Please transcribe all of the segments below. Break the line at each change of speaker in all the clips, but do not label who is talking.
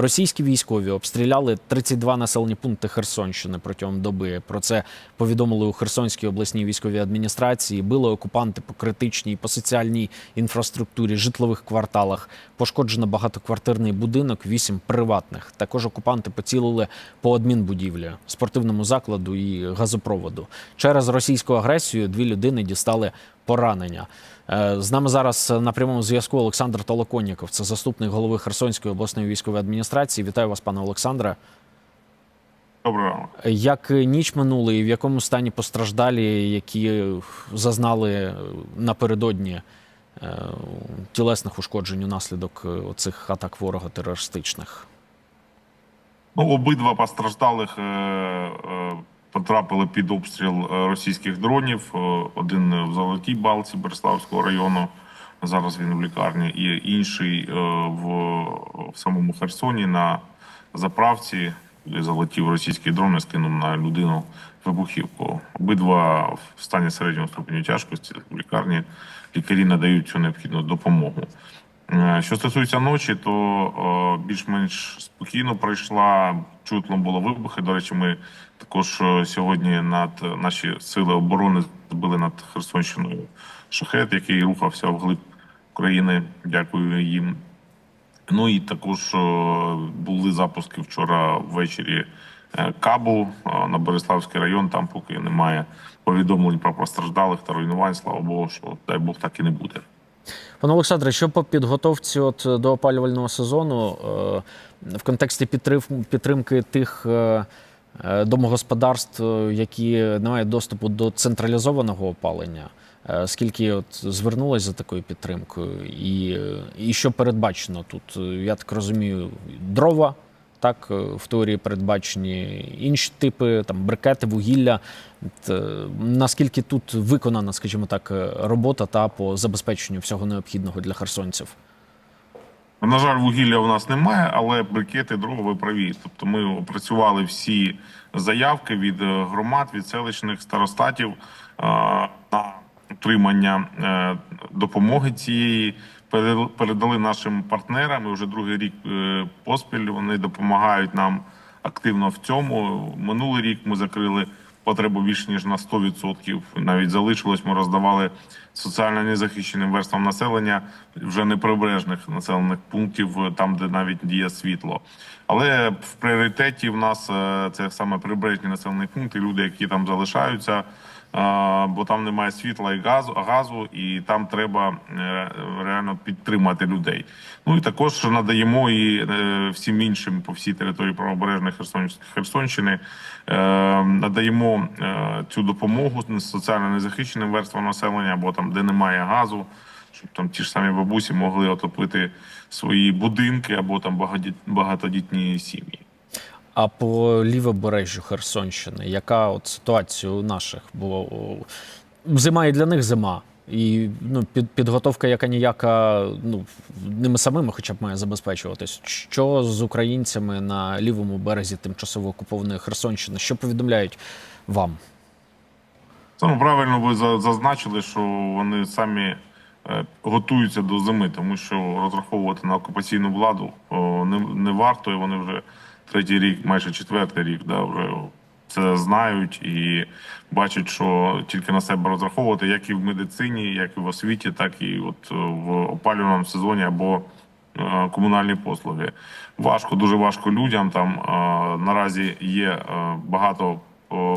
Російські військові обстріляли 32 населені пункти Херсонщини протягом доби. Про це повідомили у Херсонській обласній військовій адміністрації. Били окупанти по критичній, по соціальній інфраструктурі, житлових кварталах. Пошкоджено багатоквартирний будинок, вісім приватних. Також окупанти поцілили по адмінбудівлі, спортивному закладу і газопроводу. Через російську агресію дві людини дістали поранення. Е, З нами зараз на прямому зв'язку Олександр Толоконніков, це заступник голови Херсонської обласної військової адміністрації. Вітаю вас, пане Олександре.
Доброго ранку.
Як ніч минула і в якому стані постраждалі, які зазнали напередодні е, тілесних ушкоджень унаслідок е, цих атак ворога терористичних?
Ну, обидва постраждалих потрапили під обстріл е, російських дронів. Е, Один в Золотій Балці Береславського району. Зараз він в лікарні, і інший е, в, в самому Херсоні на заправці. де Залетів російський дрон і скинув на людину вибухівку. Обидва в стані середнього ступеню тяжкості в лікарні лікарі надають цю необхідну допомогу. Що стосується ночі, то більш-менш спокійно пройшла. Чутно було вибухи. До речі, ми також е, сьогодні над наші сили оборони збили над Херсонщиною шахет, який рухався вглиб України. Дякую їм. Ну і також е, були запуски вчора ввечері е, Кабу е, на Бориславський район. Там поки немає повідомлень про постраждалих та руйнувань. Слава Богу, що дай Бог так і не буде.
Пане Олександре, що по підготовці от до опалювального сезону е, в контексті підтрим- підтримки тих е, е, домогосподарств, е, які не мають доступу до централізованого опалення? Е, Скільки от звернулось за такою підтримкою, і, е, і що передбачено тут? Е, Я так розумію, дрова, так, е, в теорії передбачені інші типи, там брикети, вугілля. Е, Наскільки тут виконана, скажімо так, е, робота та по забезпеченню всього необхідного для херсонців?
На жаль, вугілля у нас немає, але брикети дрова ви праві. Тобто ми опрацювали всі заявки від громад, від селищних старостатів на отримання допомоги цієї. Передали- нашим партнерам. І вже другий рік е, поспіль вони допомагають нам активно в цьому. Минулий рік ми закрили потребу більше ніж на 100%. Навіть залишилось. Ми роздавали соціально незахищеним верствам населення вже неприбережних населених пунктів, е, там де навіть діє світло. Але в пріоритеті в нас е, це саме прибережні населені пункти, люди, які там залишаються. Бо там немає світла і газу, газу, і там треба е, реально підтримати людей. Ну і також надаємо і е, всім іншим по всій території правобережної Херсон, Херсонщини. е, Надаємо цю допомогу соціально незахищеним верствам населення, або там, де немає газу, щоб там ті ж самі бабусі могли отопити свої будинки або там багатодітні сім'ї.
А по лівобережжю Херсонщини, яка от ситуація у наших? Бо зима і для них зима. І ну, під, підготовка яка ніяка ну, ними самими хоча б має забезпечуватись. Що з українцями на лівому березі тимчасово окупованої Херсонщини? Що повідомляють вам?
Саме правильно ви зазначили, що вони самі е, готуються до зими, тому що розраховувати на окупаційну владу не, не варто, і вони вже третій рік, майже четвертий рік, да, вже це знають і бачать, що тільки на себе розраховувати, як і в медицині, як і в освіті, так і от е, в опалювальному сезоні або е, комунальні послуги. Важко, дуже важко людям. Там е, наразі є багато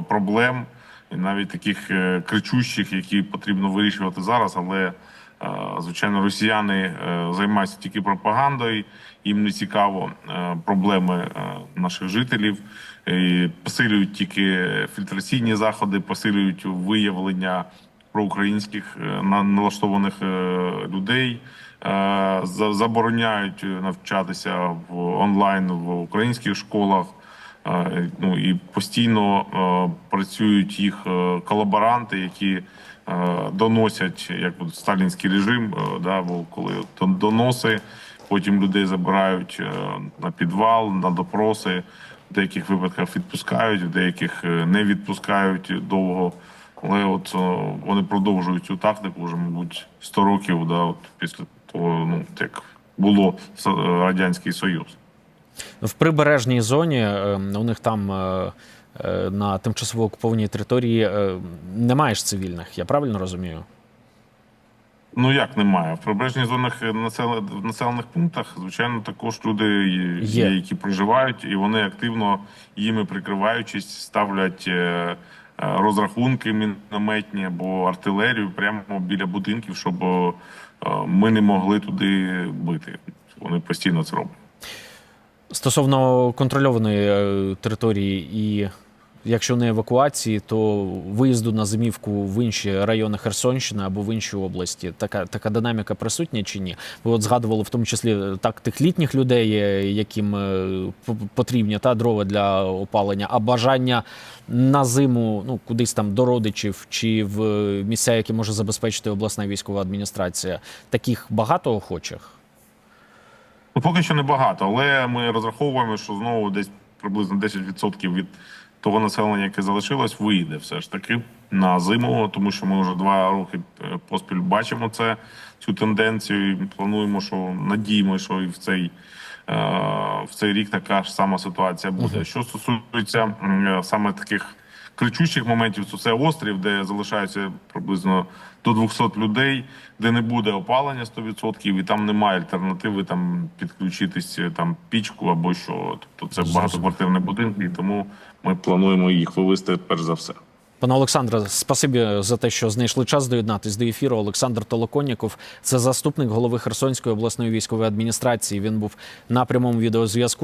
проблем, навіть таких кричущих, які потрібно вирішувати зараз. Але звичайно, росіяни е, займаються тільки пропагандою. Їм не цікаво е, проблеми е, наших жителів. І посилюють тільки фільтраційні заходи, посилюють виявлення проукраїнських на- налаштованих людей, забороняють навчатися в онлайн в українських школах. Ну і постійно працюють їх колаборанти, які доносять як от сталінський режим, е, да, бо коли доноси, потім людей забирають е, на підвал, на допроси. В деяких випадках відпускають, в деяких е, не відпускають довго. Але от е, вони продовжують цю тактику вже, мабуть, 100 років, да, от після того, ну як було Радянський Союз.
В прибережній зоні е, у них там е, е, на тимчасово окупованій території е, немає ж цивільних, я правильно розумію?
Ну як немає? В прибережних зонах е, в населених пунктах, звичайно, також люди є,
Є.
які проживають, і вони активно їми прикриваючись, ставлять е, е, розрахунки мінометні або артилерію прямо біля будинків, щоб е, ми не могли туди бити. Вони постійно це роблять.
Стосовно контрольованої е, території, і якщо не евакуації, то виїзду на зимівку в інші райони Херсонщини або в інші області. Така така динаміка присутня чи ні? Ви от згадували в тому числі е, так тих літніх людей, е, яким потрібні та дрова для опалення, а бажання на зиму ну кудись там до родичів чи в місця, які може забезпечити обласна військова адміністрація. Таких багато охочих.
Ну, поки що небагато, але ми розраховуємо, що знову десь приблизно 10% від того населення, яке залишилось, вийде все ж таки на зиму, тому що ми вже два роки е, поспіль бачимо це цю тенденцію. І плануємо, що надіємо, що і в цей. е, В цей рік така ж сама ситуація буде. Що стосується е, саме таких кричущих моментів, то це острів, де залишається приблизно до 200 людей, де не буде опалення 100%, і там немає альтернативи там підключитись е, там пічку або що. Тобто це багатоквартирні будинки, і тому ми плануємо їх вивести перш за все.
Пане Олександре, спасибі за те, що знайшли час доєднатись до ефіру. Олександр Толоконніков, це заступник голови Херсонської обласної військової адміністрації. Він був на прямому відеозв'язку.